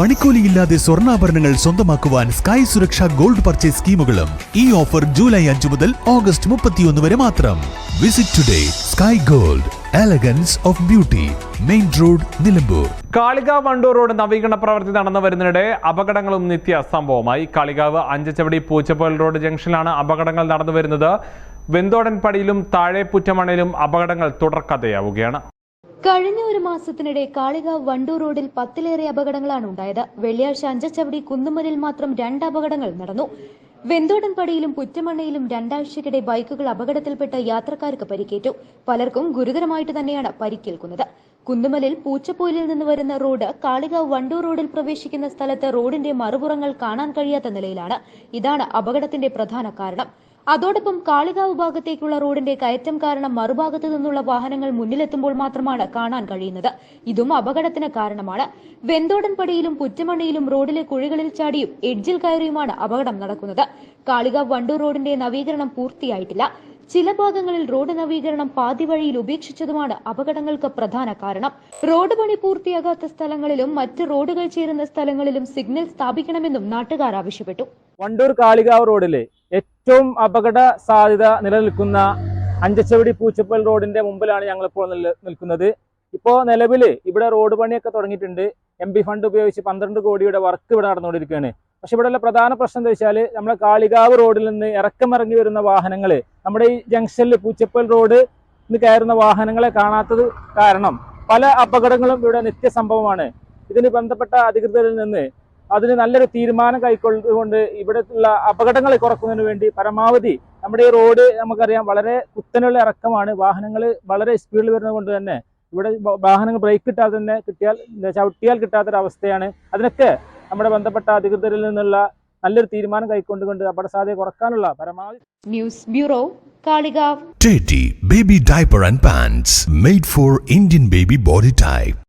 പണിക്കൂലിയില്ലാതെ സ്വർണാഭരണങ്ങൾ സ്വന്തമാക്കുവാൻ Sky Suraksha gold purchase സ്കീമുകളും ഈ ഓഫർ ജൂലൈ അഞ്ചു മുതൽ ഓഗസ്റ്റ് മുപ്പത്തിയൊന്ന് വരെ മാത്രം. Visit today sky gold elegance of beauty main road Nilambur. Kalikavu Wandoor road നവീകരണ പ്രവൃത്തി നടന്നു വരുന്നതിനിടെ അപകടങ്ങളും നിത്യ സംഭവമായി കാളികാവ് അഞ്ചച്ചവടി പൂച്ചപ്പോൽ റോഡ് ജംഗ്ഷനിലാണ് അപകടങ്ങൾ നടന്നു വരുന്നത്. വെന്തോടൻ പടിയിലും താഴെ പുറ്റമണയിലും അപകടങ്ങൾ തുടർക്കഥയാവുകയാണ്. കഴിഞ്ഞ ഒരു മാസത്തിനിടെ കാളികാവ് വണ്ടൂർ റോഡിൽ പത്തിലേറെ അപകടങ്ങളാണ് ഉണ്ടായത്. വെള്ളിയാഴ്ച അഞ്ചച്ചവടി കുന്നുമലിൽ മാത്രം രണ്ട് അപകടങ്ങൾ നടന്നു. വെന്തോടൻപടിയിലും പുറ്റമണ്ണയിലും രണ്ടാഴ്ചക്കിടെ ബൈക്കുകൾ അപകടത്തിൽപ്പെട്ട യാത്രക്കാർക്ക് പരിക്കേറ്റു. പലർക്കും ഗുരുതരമായിട്ട് തന്നെയാണ് പരിക്കേൽക്കുന്നത്. കുന്നുമലിൽ പൂച്ചപ്പോയിലിൽ നിന്ന് വരുന്ന റോഡ് കാളികാവ് വണ്ടൂർ റോഡിൽ പ്രവേശിക്കുന്ന സ്ഥലത്ത് റോഡിന്റെ മറുപുറങ്ങൾ കാണാൻ കഴിയാത്ത നിലയിലാണ്. ഇതാണ് അപകടത്തിന്റെ പ്രധാന കാരണം. അതോടൊപ്പം കാളികാവ് ഭാഗത്തേക്കുള്ള റോഡിന്റെ കയറ്റം കാരണം മറുഭാഗത്തു നിന്നുള്ള വാഹനങ്ങൾ മുന്നിലെത്തുമ്പോൾ മാത്രമാണ് കാണാൻ കഴിയുന്നത്. ഇതും അപകടത്തിന് കാരണമാണ്. വെന്തോടൻ പടിയിലും പുറ്റമണ്ണയിലും റോഡിലെ കുഴികളിൽ ചാടിയും എഡ്ജിൽ കയറിയുമാണ് അപകടം നടക്കുന്നത്. കാളികാവ് വണ്ടൂർ റോഡിന്റെ നവീകരണം പൂർത്തിയായിട്ടില്ല. ചില ഭാഗങ്ങളിൽ റോഡ് നവീകരണം പാതിവഴിയിൽ ഉപേക്ഷിച്ചതുമാണ് അപകടങ്ങൾക്ക് പ്രധാന കാരണം. റോഡ് പണി പൂർത്തിയാകാത്ത സ്ഥലങ്ങളിലും മറ്റ് റോഡുകൾ ചേരുന്ന സ്ഥലങ്ങളിലും സിഗ്നൽ സ്ഥാപിക്കണമെന്നും നാട്ടുകാർ ആവശ്യപ്പെട്ടു. വണ്ടൂർ കാളികാവ് റോഡിലെ ഏറ്റവും അപകട സാധ്യത നിലനിൽക്കുന്ന അഞ്ചച്ചവടി പൂച്ചപ്പൽ റോഡിന്റെ മുമ്പിലാണ് ഞങ്ങൾ ഇപ്പോൾ നിൽക്കുന്നത്. ഇപ്പോൾ നിലവിൽ ഇവിടെ റോഡ് പണിയൊക്കെ തുടങ്ങിയിട്ടുണ്ട്. എം ഫണ്ട് ഉപയോഗിച്ച് പന്ത്രണ്ട് കോടിയുടെ വർക്ക് ഇവിടെ നടന്നുകൊണ്ടിരിക്കുകയാണ്. പക്ഷെ ഇവിടെയുള്ള പ്രധാന പ്രശ്നം എന്താ വെച്ചാൽ നമ്മളെ കാളികാവ് റോഡിൽ നിന്ന് ഇറക്കമിറങ്ങി വരുന്ന വാഹനങ്ങൾ നമ്മുടെ ഈ ജംഗ്ഷനിൽ പൂച്ചപ്പൽ റോഡ് നിന്ന് കയറുന്ന വാഹനങ്ങളെ കാണാത്തത് കാരണം പല അപകടങ്ങളും ഇവിടെ നിത്യസംഭവമാണ്. ഇതിന് ബന്ധപ്പെട്ട അധികൃതരിൽ നിന്ന് അതിന് നല്ലൊരു തീരുമാനം കൈക്കൊള്ളുകൊണ്ട് ഇവിടെയുള്ള അപകടങ്ങൾ കുറക്കുന്നതിന് വേണ്ടി പരമാവധി നമ്മുടെ ഈ റോഡ് നമുക്കറിയാം വളരെ കുത്തനുള്ള ഇറക്കമാണ്. വാഹനങ്ങൾ വളരെ സ്പീഡിൽ വരുന്നത് കൊണ്ട് തന്നെ ഇവിടെ വാഹനങ്ങൾ ബ്രേക്ക് കിട്ടാതെ തന്നെ കിട്ടിയാൽ ചവിട്ടിയാൽ കിട്ടാത്തൊരവസ്ഥയാണ്. അതിനൊക്കെ നമ്മുടെ ബന്ധപ്പെട്ട അധികൃതരിൽ നിന്നുള്ള നല്ലൊരു തീരുമാനം കൈക്കൊണ്ടുകൊണ്ട് അപകട സാധ്യത കുറക്കാനുള്ള പരമാവധി news bureau Kalikavu baby diaper and pants made for Indian baby body type type.